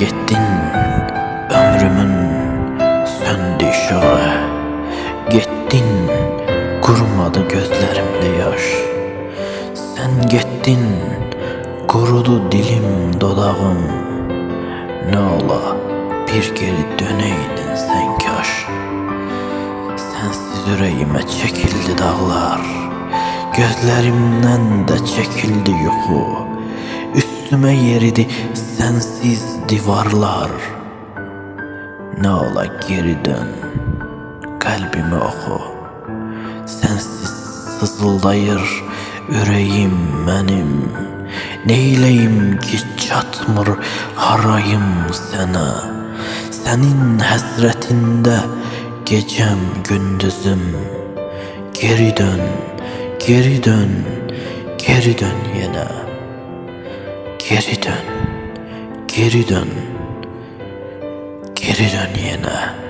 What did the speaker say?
gittin ömrümün söndü ışığı Gittin kurumadı gözlerimde yaş. Sen gittin kurudu dilim dodağım. Ne ola bir geri döneydin sen kaş. Sensiz yüreğime çekildi dağlar. Gözlerimden de çekildi yuxu Üstüme yeridi sensiz divarlar. Ne ola geri dön Kalbimi oku. Sensiz sızıldayır yüreğim benim. Neyleyim ki çatmır harayım sana? Senin hasretinde gecem gündüzüm. Geri dön, geri dön, geri dön yine Geri dön, geri dön, geri dön yine